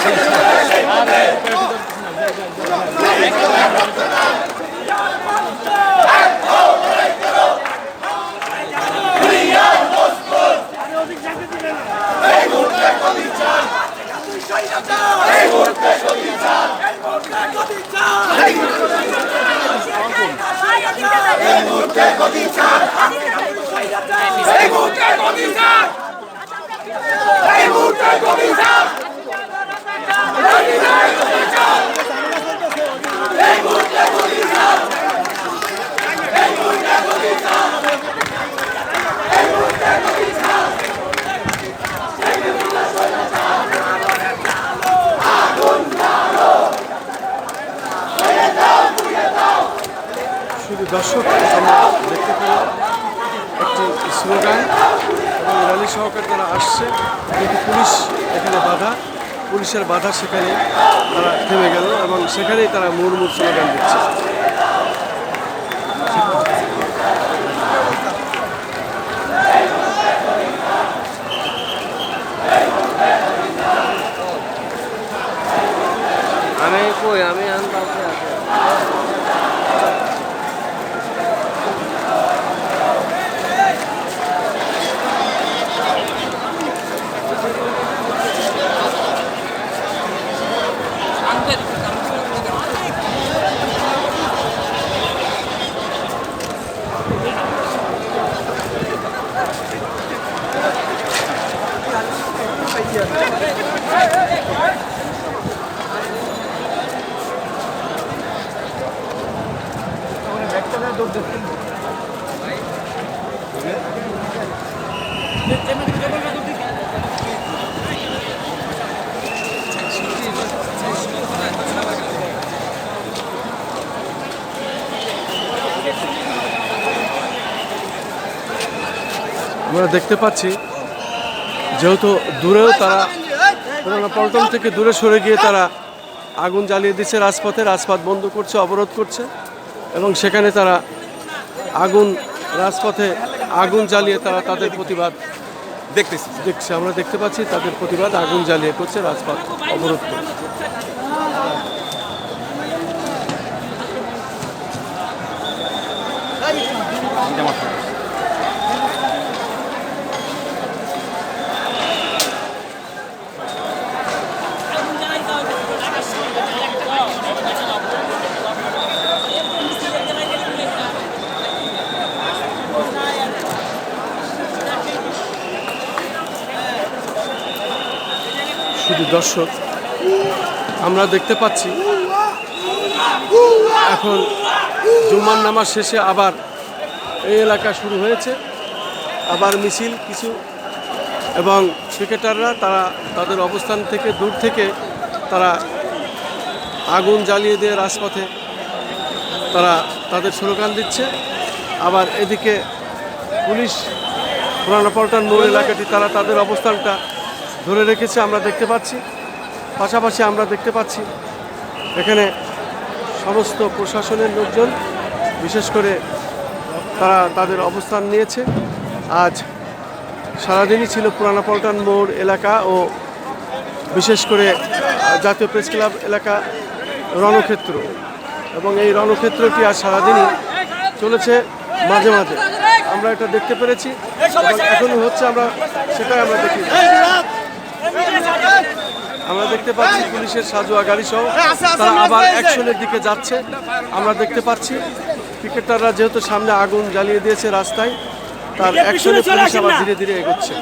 Hey, Mutter, Kommissar! Hey, Mutter, Kommissar! দর্শক, আমরা দেখতে পেলাম একটি স্লোগান এবং র্যালি সহকারে যারা আসছে কিন্তু পুলিশ এখানে বাধা, পুলিশের বাধা সেখানে তারা থেমে গেল এবং সেখানেই তারা মুড়মুড় স্লোগান দিচ্ছে। আমি কই? আমি আনতে আমরা দেখতে পাচ্ছি, যেহেতু দূরেও তারা পল্টন থেকে দূরে সরে গিয়ে তারা আগুন জ্বালিয়ে দিচ্ছে রাজপথে, রাজপথ বন্ধ করছে, অবরোধ করছে। এবং সেখানে তারা আগুন, রাজপথে আগুন জ্বালিয়ে তারা তাদের প্রতিবাদ দেখতেছি। দেখছি, আমরা দেখতে পাচ্ছি তাদের প্রতিবাদ আগুন জ্বালিয়ে করছে রাজপথ অবরোধ করছে শুধু দর্শক, আমরা দেখতে পাচ্ছি এখন জুম্মার নামাজ শেষে আবার এই এলাকা শুরু হয়েছে। আবার মিছিল, কিছু। এবং ক্রিকেটাররা, তারা তাদের অবস্থান থেকে দূর থেকে তারা আগুন জ্বালিয়ে দিয়ে রাজপথে তারা তাদের স্লোগান দিচ্ছে। আবার এদিকে পুলিশ, পুরানো পল্টন মোড় এলাকাটি, তারা তাদের অবস্থানটা ধরে রেখেছে, আমরা দেখতে পাচ্ছি। পাশাপাশি আমরা দেখতে পাচ্ছি এখানে সমস্ত প্রশাসনের লোকজন, বিশেষ করে তারা তাদের অবস্থান নিয়েছে। আজ সারাদিনই ছিল পুরানা পল্টন মোড় এলাকা ও বিশেষ করে জাতীয় প্রেস ক্লাব এলাকা রণক্ষেত্র। এবং এই রণক্ষেত্রটি আজ সারাদিনই চলেছে মাঝে মাঝে। আমরা এটা দেখতে পেরেছি এবং এখনই হচ্ছে আমরা সেটাই আমরা দেখি। আমরা দেখতে পাচ্ছি পুলিশের সাজোয়া গাড়ি সহ। তারা আবার অ্যাকশনের দিকে যাচ্ছে। আমরা দেখতে পাচ্ছি ক্রিকেটাররা যেহেতু সামনে আগুন জ্বালিয়ে দিয়েছে রাস্তায় তার অ্যাকশনে পুলিশ আবার ধীরে ধীরে এগোচ্ছে।